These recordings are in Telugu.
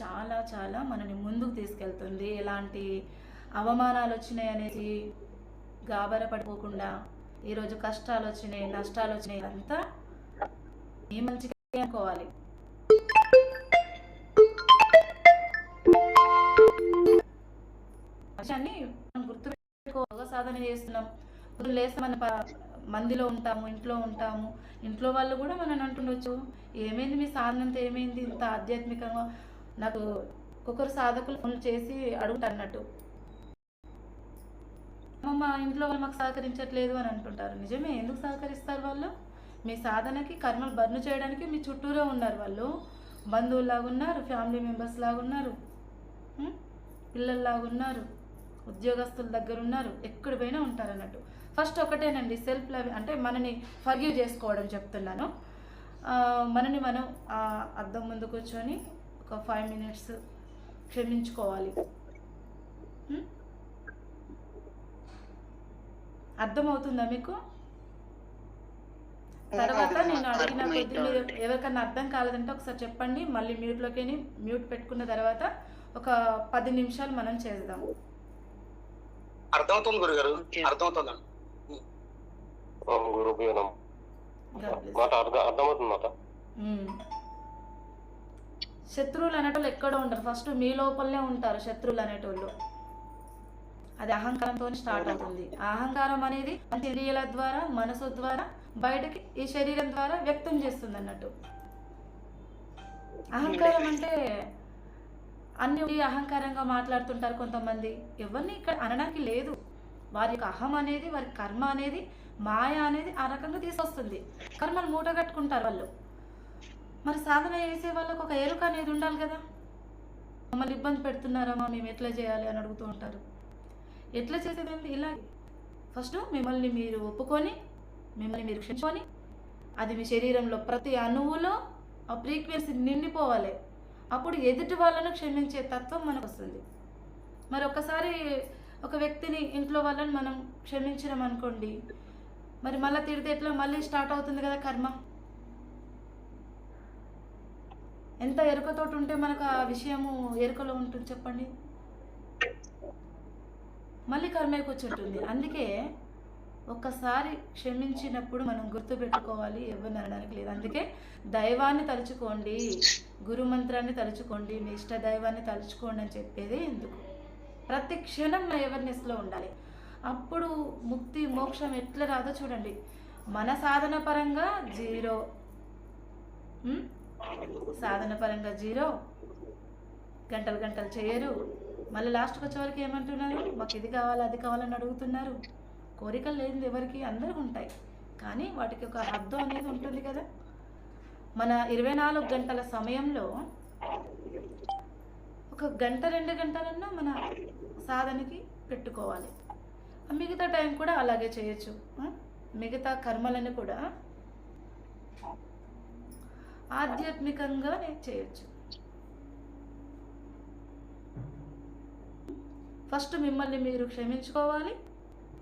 చాలా చాలా మనని ముందుకు తీసుకెళ్తుంది. ఎలాంటి అవమానాలు వచ్చినాయి అనేది గాబర పడిపోకుండా ఈరోజు కష్టాలు వచ్చినాయి నష్టాలు వచ్చినాయి అంతా ఏ మంచిగా అనుకోవాలి. విషయాన్ని మనం గుర్తు సాధన చేస్తున్నాం. పొద్దున్న లేస్తే మన మందిలో ఉంటాము ఇంట్లో ఉంటాము. ఇంట్లో వాళ్ళు కూడా మనం అంటుండొచ్చు ఏమైంది మీ సాధన ఏమైంది ఇంత ఆధ్యాత్మికంగా నాకు ఒక్కొక్కరు సాధకులు ఫోన్లు చేసి అడుగుతారన్నట్టు అన్నట్టు. మా ఇంట్లో వాళ్ళు మాకు సహకరించట్లేదు అని అంటుంటారు. నిజమే ఎందుకు సహకరిస్తారు వాళ్ళు? మీ సాధనకి కర్మలు బర్ను చేయడానికి మీ చుట్టూరే ఉన్నారు వాళ్ళు. బంధువులాగా ఉన్నారు ఫ్యామిలీ మెంబర్స్ లాగా ఉన్నారు ఉన్నారు ఉద్యోగస్తుల దగ్గర ఉన్నారు ఎక్కడ పోయినా ఉంటారు అన్నట్టు. ఫస్ట్ ఒకటేనండి సెల్ఫ్ లవ్ అంటే మనని ఫర్గ్యూ చేసుకోవడం చెప్తున్నాను. మనని మనం ఆ అద్దం ముందు కూర్చొని ఒక ఫైవ్ మినిట్స్ క్షమించుకోవాలి? అర్థమవుతుందా మీకు? తర్వాత నేను అడిగిన కొద్ది మీరు ఎవరికన్నా అర్థం కాలేదంటే ఒకసారి చెప్పండి. మళ్ళీ మ్యూట్లోకి మ్యూట్ పెట్టుకున్న తర్వాత ఒక పది నిమిషాలు మనం చేద్దాం. అర్థమవుతుంది గురుగారు? అర్థమవుతుంది? మాట మ్మ్. శత్రువులు అనేటోళ్ళు ఎక్కడో ఉంటారు. ఫస్ట్ మీ లోపలనే ఉంటారు శత్రువులు అనేటోళ్ళు అది అహంకారంతో స్టార్ట్ అవుతుంది. అహంకారం అనేది ఇంద్రియాల ద్వారా మనసు ద్వారా బయటకి ఈ శరీరం ద్వారా వ్యక్తం చేస్తుంది అన్నట్టు అహంకారం అంటే అన్ని అహంకారంగా మాట్లాడుతుంటారు కొంతమంది. ఎవరిని ఇక్కడ అనడానికి లేదు. వారి యొక్క అహం అనేది వారి కర్మ అనేది మాయ అనేది ఆ రకంగా తీసుకొస్తుంది. కర్మలు మూట కట్టుకుంటారు వాళ్ళు. మరి సాధన చేసే వాళ్ళకు ఒక ఎరుక అనేది ఉండాలి కదా. మమ్మల్ని ఇబ్బంది పెడుతున్నారమ్మా మేము ఎట్లా చేయాలి అని అడుగుతూ ఉంటారు. ఎట్లా చేసేది ఇలా. ఫస్ట్ మిమ్మల్ని మీరు ఒప్పుకొని మిమ్మల్ని మీరు క్షమించుకొని అది మీ శరీరంలో ప్రతి అణువులో ఆ ఫ్రీక్వెన్సీ నిండిపోవాలి. అప్పుడు ఎదుటి వాళ్ళను క్షమించే తత్వం మనకు వస్తుంది. మరి ఒకసారి ఒక వ్యక్తిని ఇంట్లో వాళ్ళని మనం క్షమించినాం అనుకోండి మరి మళ్ళీ తిడితే ఎట్లా? మళ్ళీ స్టార్ట్ అవుతుంది కదా కర్మ. ఎంత ఎరుకతోటి ఉంటే మనకు ఆ విషయము ఎరుకలో ఉంటుంది చెప్పండి? మళ్ళీ కర్మే కూర్చుంటుంది అందుకే ఒక్కసారి క్షమించినప్పుడు మనం గుర్తుపెట్టుకోవాలి ఎవరిని అనడానికి లేదు. అందుకే దైవాన్ని తలుచుకోండి గురు మంత్రాన్ని తలుచుకోండి మీ ఇష్ట దైవాన్ని తలుచుకోండి అని చెప్పేది ఎందుకు? ప్రతి క్షణం అవేర్నెస్లో ఉండాలి. అప్పుడు ముక్తి మోక్షం ఎట్లా రాదో చూడండి. మన సాధన పరంగా జీరో. సాధన పరంగా జీరో. గంటలు గంటలు చేయరు. మళ్ళీ లాస్ట్కి వచ్చే వరకు ఏమంటున్నారు? మాకు ఇది కావాలి అది కావాలని అడుగుతున్నారు. కోరికలు లేనిది ఎవరికి అందరూ ఉంటాయి. కానీ వాటికి ఒక అర్థం అనేది ఉంటుంది కదా. మన ఇరవై నాలుగు గంటల సమయంలో ఒక గంట రెండు గంటలన్నా మన సాధనకి పెట్టుకోవాలి. మిగతా టైం కూడా అలాగే చేయొచ్చు. మిగతా కర్మలను కూడా ఆధ్యాత్మికంగా నేను చేయొచ్చు. ఫస్ట్ మిమ్మల్ని మీరు క్షమించుకోవాలి.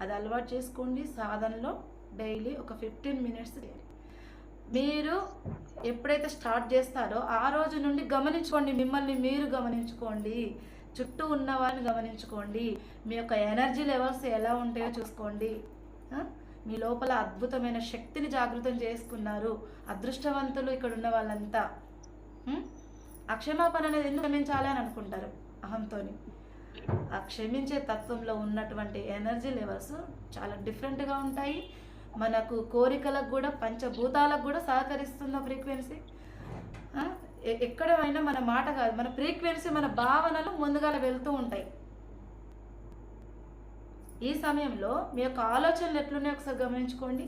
అది అలవాటు చేసుకోండి. సాధనలో డైలీ ఒక ఫిఫ్టీన్ మినిట్స్ చేయాలి. మీరు ఎప్పుడైతే స్టార్ట్ చేస్తారో ఆ రోజు నుండి గమనించుకోండి. మిమ్మల్ని మీరు గమనించుకోండి. చుట్టూ ఉన్న వారిని గమనించుకోండి. మీ యొక్క ఎనర్జీ లెవెల్స్ ఎలా ఉంటాయో చూసుకోండి. మీ లోపల అద్భుతమైన శక్తిని జాగృతం చేసుకున్నారు. అదృష్టవంతులు ఇక్కడ ఉన్న వాళ్ళంతా. ఆ క్షమాపణ అనేది ఎందుకు క్షమించాలి అని అనుకుంటారు అహంతోని. ఆ క్షమించే తత్వంలో ఉన్నటువంటి ఎనర్జీ లెవెల్స్ చాలా డిఫరెంట్గా ఉంటాయి. మనకు కోరికలకు కూడా పంచభూతాలకు కూడా సహకరిస్తున్న ఫ్రీక్వెన్సీ. ఎక్కడైనా మన మాట కాదు మన ఫ్రీక్వెన్సీ మన భావనలు ముందుగా వెళ్తూ ఉంటాయి. ఈ సమయంలో మీ యొక్క ఆలోచనలు ఎట్లున్నాయో ఒకసారి గమనించుకోండి.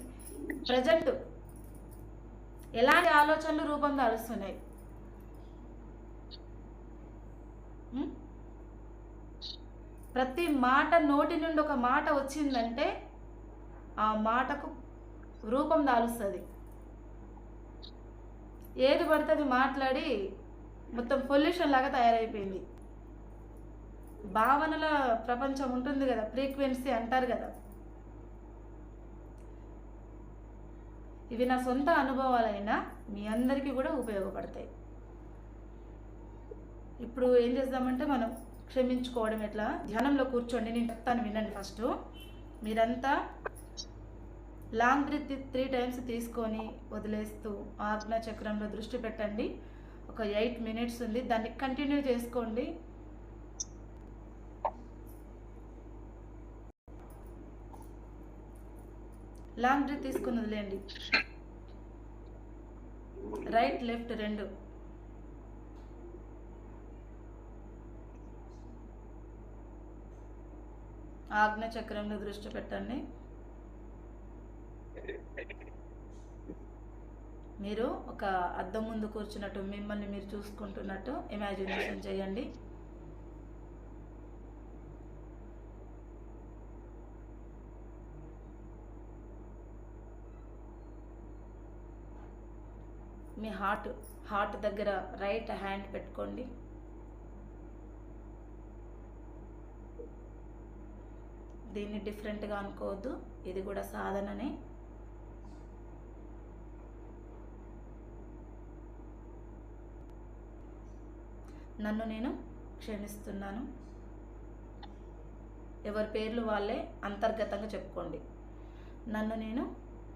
ప్రజెంట్ ఎలాంటి ఆలోచనలు రూపం దాలుస్తున్నాయి ప్రతి మాట నోటి నుండి ఒక మాట వచ్చిందంటే ఆ మాటకు రూపం దాలుస్తుంది. ఏది పడితే అది మాట్లాడి మొత్తం పొల్యూషన్ లాగా తయారైపోయింది. భావనల ప్రపంచం ఉంటుంది కదా ఫ్రీక్వెన్సీ అంటారు కదా. ఇవి నా సొంత అనుభవాలైనా మీ అందరికీ కూడా ఉపయోగపడతాయి. ఇప్పుడు ఏం చేద్దామంటే మనం క్షమించుకోవడం ఎట్లా? ధ్యానంలో కూర్చోండి నేను చెప్తాను వినండి ఫస్ట్. మీరంతా లాంగ్ బ్రీత్ త్రీ టైమ్స్ తీసుకొని వదిలేస్తూ ఆజ్ఞా చక్రంలో దృష్టి పెట్టండి. ఒక ఎయిట్ మినిట్స్ ఉంది దాన్ని కంటిన్యూ చేసుకోండి. లాంగ్ బ్రీత్ తీసుకుని వదిలేయండి రైట్ లెఫ్ట్ రెండు. ఆజ్ఞ చక్రంలో దృష్టి పెట్టండి. మీరు ఒక అద్దం ముందు కూర్చున్నట్టు మిమ్మల్ని మీరు చూసుకుంటున్నట్టు ఇమాజినేషన్ చేయండి. మీ హార్ట్ హార్ట్ దగ్గర రైట్ హ్యాండ్ పెట్టుకోండి. దీన్ని డిఫరెంట్గా అనుకోవద్దు. ఇది కూడా సాధననే. నన్ను నేను క్షమిస్తున్నాను. ఎవరి పేర్లు వాళ్ళే అంతర్గతంగా చెప్పుకోండి. నన్ను నేను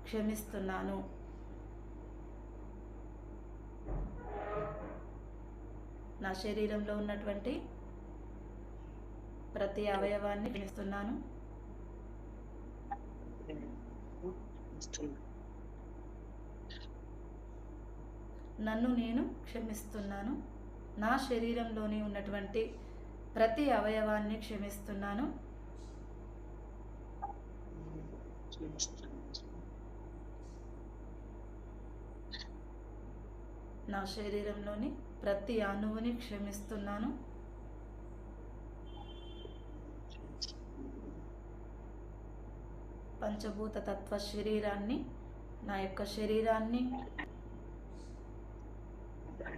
క్షమిస్తున్నాను. నా శరీరంలో ఉన్నటువంటి ప్రతి అవయవాన్ని క్షమిస్తున్నాను నన్ను నేను క్షమిస్తున్నాను. నా శరీరంలోని ఉన్నటువంటి ప్రతి అవయవాన్ని క్షమిస్తున్నాను. నా శరీరంలోని ప్రతి అణువుని క్షమిస్తున్నాను. పంచభూత తత్వ శరీరాన్ని నా యొక్క శరీరాన్ని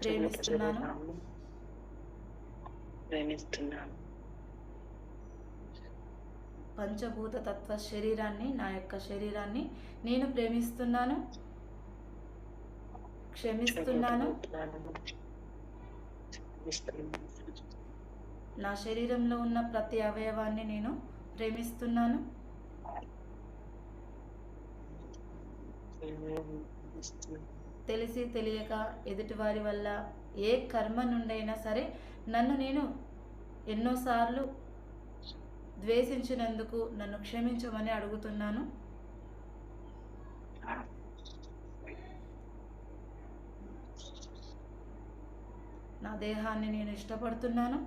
ప్రేమిస్తున్నాను. ప్రేమిస్తున్నాను. పంచభూత తత్వ శరీరాన్ని నా యొక్క శరీరాన్ని నేను ప్రేమిస్తున్నాను. క్షమిస్తున్నాను. నా శరీరంలో ఉన్న ప్రతి అవయవాన్ని నేను ప్రేమిస్తున్నాను. తెలిసి తెలియక ఎదుటివారి వల్ల ఏ కర్మ నుండైనా సరే నన్ను నేను ఎన్నోసార్లు ద్వేషించినందుకు నన్ను క్షమించమని అడుగుతున్నాను. నా దేహాన్ని నేను ఇష్టపడుతున్నాను.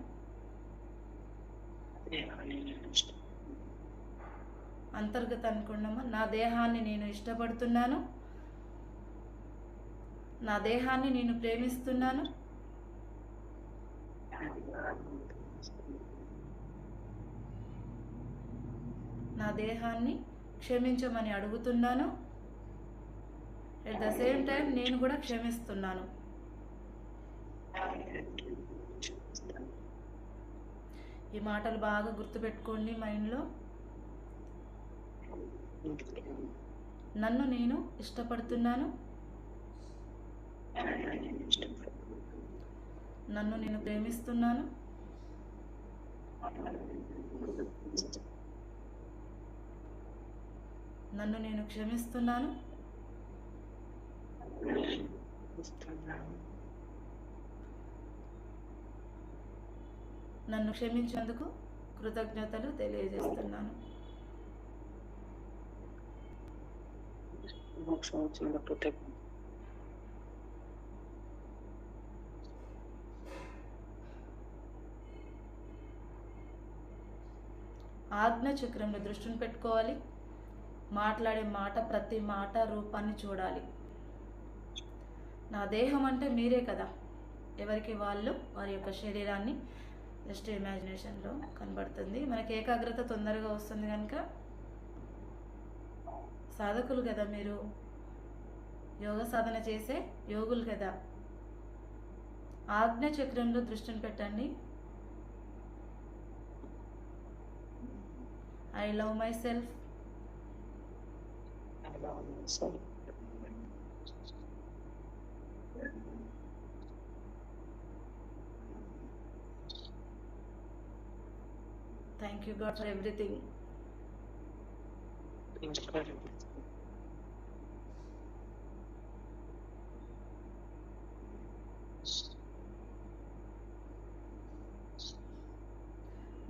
అంతర్గత అనుకున్నామా నా దేహాన్ని నేను ఇష్టపడుతున్నాను. నా దేహాన్ని నేను ప్రేమిస్తున్నాను. నా దేహాన్ని క్షమించమని అడుగుతున్నాను. అట్ ద సేమ్ టైం నేను కూడా క్షమిస్తున్నాను. ఈ మాటలు బాగా గుర్తుపెట్టుకోండి మైండ్లో. నన్ను నేను ఇష్టపడుతున్నాను. నన్ను నేను ప్రేమిస్తున్నాను. నన్ను నేను క్షమిస్తున్నాను. నన్ను క్షమించినందుకు కృతజ్ఞతలు తెలియజేస్తున్నాను. ఆజ్ఞ చక్రంలో దృష్టిని పెట్టుకోవాలి. మాట్లాడే మాట ప్రతి మాట రూపాన్ని చూడాలి. నా దేహం అంటే మీరే కదా. ఎవరికి వాళ్ళు వారి యొక్క శరీరాన్ని జస్ట్ ఇమాజినేషన్లో కనబడుతుంది. మనకి ఏకాగ్రత తొందరగా వస్తుంది కనుక సాధకులు కదా మీరు? యోగ సాధన చేసే యోగులు కదా? ఆజ్ఞ చక్రంలో దృష్టిని పెట్టండి. ఐ లవ్ మై సెల్ఫ్ సరే యూ గాడ్ ఫర్ ఎవ్రీథింగ్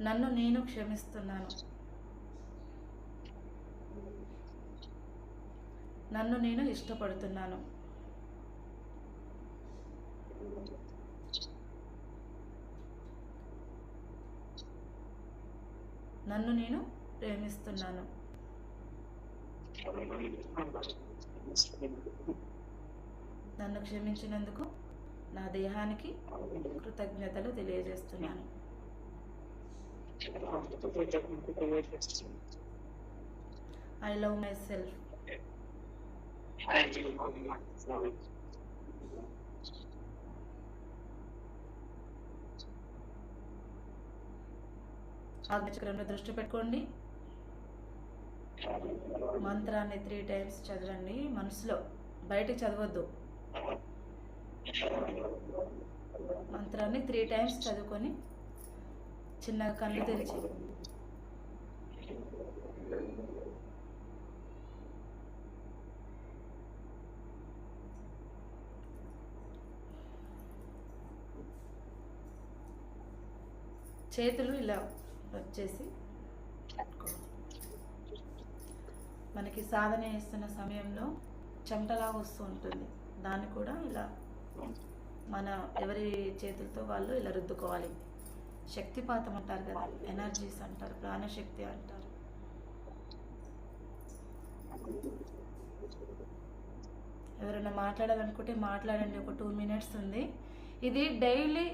నన్ను నేను క్షమిస్తున్నాను. నన్ను నేను ఇష్టపడుతున్నాను. నన్ను నేను ప్రేమిస్తున్నాను. నన్ను క్షమించినందుకు నా దేహానికి కృతజ్ఞతలు తెలియజేస్తున్నాను. ఐ లవ్ మై సెల్ఫ్ ఆజ్ఞచక్రంలో దృష్టి పెట్టుకోండి. మంత్రాన్ని త్రీ టైమ్స్ చదవండి. మనసులో బయటికి చదవద్దు. మంత్రాన్ని త్రీ టైమ్స్ చదువుకొని చిన్నగా కళ్ళు తెరిచి చేతులు ఇలా వచ్చేసి పెట్టుకోవాలి మనకి సాధన చేస్తున్న సమయంలో చెమటలాగా వస్తూ ఉంటుంది. దాన్ని కూడా ఇలా మన ఎవరి చేతులతో వాళ్ళు ఇలా రుద్దుకోవాలి. శక్తిపాతం అంటారు కదా ఎనర్జీస్ అంటారు ప్రాణశక్తి అంటారు. ఎవరైనా మాట్లాడాలనుకుంటే మాట్లాడండి ఒక టూ మినిట్స్ ఉంది. ఇది డైలీ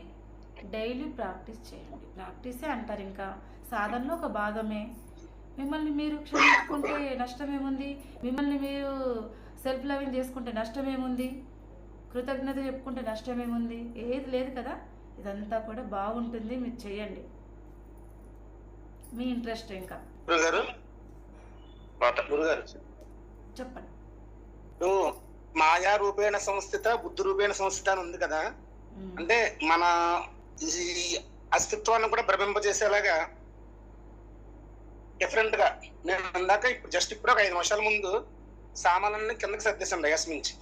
డైలీ ప్రాక్టీస్ చేయండి. ప్రాక్టీసే అంటారు ఇంకా. సాధనలో ఒక భాగమే. మిమ్మల్ని మీరు క్షమించుకుంటే నష్టం ఏముంది మిమ్మల్ని మీరు సెల్ఫ్ లవింగ్ చేసుకుంటే నష్టం ఏముంది కృతజ్ఞత చెప్పుకుంటే నష్టం ఏముంది ఏది లేదు కదా? ఇదంతా కూడా బాగుంటుంది. మీరు చేయండి. మీ ఇంట్రెస్ట్ ఇంకా. గురుగారు? మాత గురుగారు. చెప్పండి. మాయా రూపేణ సంస్థిత బుద్ధి రూపేణ సంస్థిత అని ఉంది కదా. అంటే మన ఈ అస్తిత్వాన్ని కూడా భ్రమింపజేసేలాగా డిఫరెంట్గా నేను ఇందాక ఇప్పుడు జస్ట్ ఇప్పుడు ఒక ఐదు నిమిషాల ముందు సామాన్లన్నీ కిందకి సర్దేశాను డయాస్ నుంచి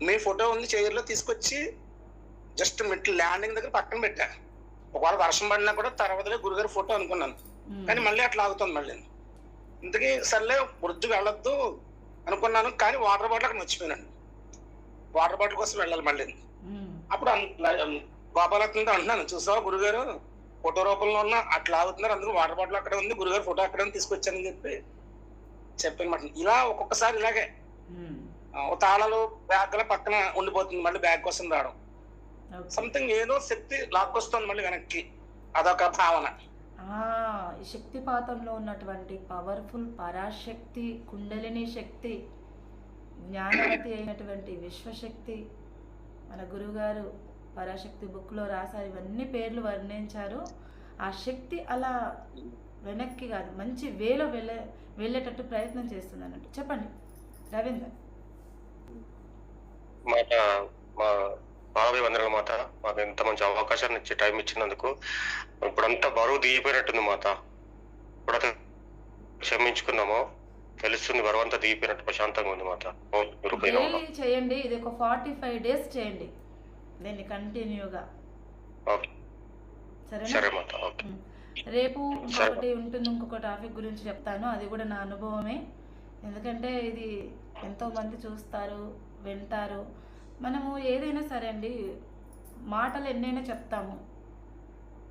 మీ ఫోటో ఉంది చైర్లో తీసుకొచ్చి జస్ట్ మెట్లు ల్యాండింగ్ దగ్గర పక్కన పెట్టా. ఒకవేళ వర్షం పడినా కూడా తర్వాతలే గురుగారి ఫోటో అనుకున్నాను. కానీ మళ్ళీ అట్లా ఆగుతుంది మళ్ళీ. ఇంతకీ సర్లే వృద్ధి వెళ్ళొద్దు అనుకున్నాను కానీ వాటర్ బాటిల్ అక్కడ మర్చిపోయానండి. వాటర్ బాటిల్ కోసం వెళ్ళాలి మళ్ళీ. అప్పుడు గోపాలత్నంతో అంటున్నాను చూసావా గురుగారు? ఫోటో రూపంలో ఉన్న అట్లా ఆగుతున్నారు అందుకు వాటర్ బాటిల్ అక్కడే ఉంది గురుగారు ఫోటో అక్కడే తీసుకొచ్చానని చెప్పి చెప్పానమాట ఇలా ఒక్కొక్కసారి ఇలాగే. తాళాలు బ్యాగ్ పక్కన ఉండిపోతుంది మళ్ళీ బ్యాగ్ కోసం రావడం. సంథింగ్ ఏదో శక్తి లాక్కొస్తుంది మళ్ళీ వెనక్కి. అదొక భావన. శక్తిపాతంలో ఉన్నటువంటి పవర్ఫుల్ పరాశక్తి కుండలిని శక్తి జ్ఞానవతి అయినటువంటి విశ్వశక్తి. మన గురుగారు పరాశక్తి బుక్లో రాశారు. ఇవన్నీ పేర్లు వర్ణించారు. ఆ శక్తి అలా వెనక్కి కాదు మంచి వేలో వెళ్ళే వెళ్ళేటట్టు ప్రయత్నం చేస్తుంది అన్నట్టు చెప్పండి. రవీందర్. మాత మా బాబాయ్ వందనాలు మాత మాకు ఎంత మంచి అవకాశాన్ని ఇచ్చి టైం ఇచ్చినందుకు. ఇప్పుడంతా బరువు దిగిపోయినట్టుంది మాత. ఇప్పుడైతే క్షమించుకున్నామో తెలుస్తుంది బరువు అంతా దిగిపోయినట్టు ప్రశాంతంగా ఉంది మాత. చేయండి. ఇది ఒక ఫార్టీ ఫైవ్ డేస్ చేయండి. దీన్ని కంటిన్యూగా. సరేనా. రేపు ఇంకొకటి ఉంటుంది ఇంకొక టాపిక్ గురించి చెప్తాను. అది కూడా నా అనుభవమే. ఎందుకంటే ఇది ఎంతో మంది చూస్తారు వింటారు. మనము ఏదైనా సరే అండి మాటలు ఎన్నైనా చెప్తాము.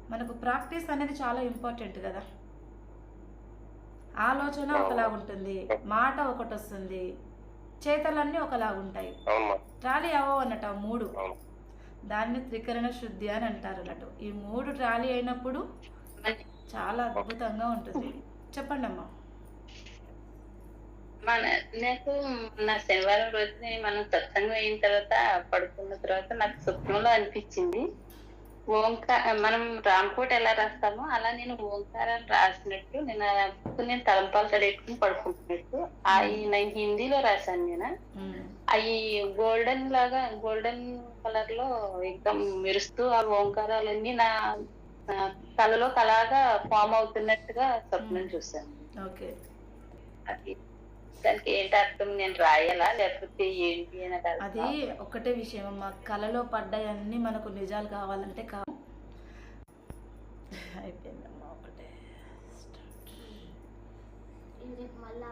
మనకు ప్రాక్టీస్ అనేది చాలా ఇంపార్టెంట్ కదా. ఆలోచన ఒకలాగా ఉంటుంది మాట ఒకటి వస్తుంది చేతలన్నీ ఒకలాగా ఉంటాయి ట్రాలీ అవ్వవు అన్నట్టు ఆ మూడు. దాన్ని త్రికరణ శుద్ధి అని అంటారు అటు ఈ మూడు ట్రాలీ అయినప్పుడు చాలా అద్భుతంగా ఉంటుంది. చెప్పండి అమ్మా. మన నాకు నా శనివారం రోజుని మనం సత్సంగం అయిన తర్వాత పడుకున్న తర్వాత నాకు స్వప్నంలో అనిపించింది. ఓంకా మనం రామకోట ఎలా రాస్తామో అలా నేను ఓంకారాన్ని రాసినట్టు నేను book నేను తలంపాలు తడెట్టుకుని పడుకుంటున్నట్టు. అవి నేను హిందీలో రాశాను నేను? అవి గోల్డెన్ లాగా గోల్డెన్ కలర్లో ఇంకా మెరుస్తూ ఆ ఓంకారాలన్నీ నా కలలో కలాగా ఫామ్ అవుతున్నట్టుగా స్వప్నం చూశాను. ఓకే. అది దానికి ఏంటి అర్థం? నేను రాయాలా? లేకపోతే ఏంటి అని అది? ఒకటే విషయం అమ్మా. కళలో పడ్డాయన్నీ మనకు నిజాలు కావాలంటే కా అయిపోయిందమ్మా ఒకటే. మళ్ళీ